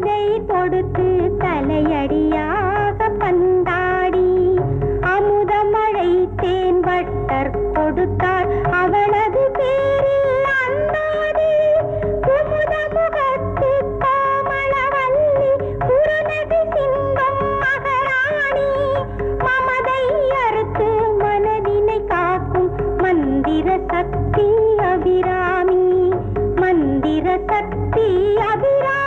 இதை தொடுத்து தலையடியாக பந்தாடி. அமுதமழை தேன் வட்டர் கொடுத்தார் அவளது பேரில் அந்தாதி. குமுத முகத்து கோமளவல்லி. குருநதி சிங்கம் மகராணி. மமதை அறுத்து மனதினை காக்கும் மந்திர சக்தி அபிராமி. மந்திர சக்தி அபிராமி.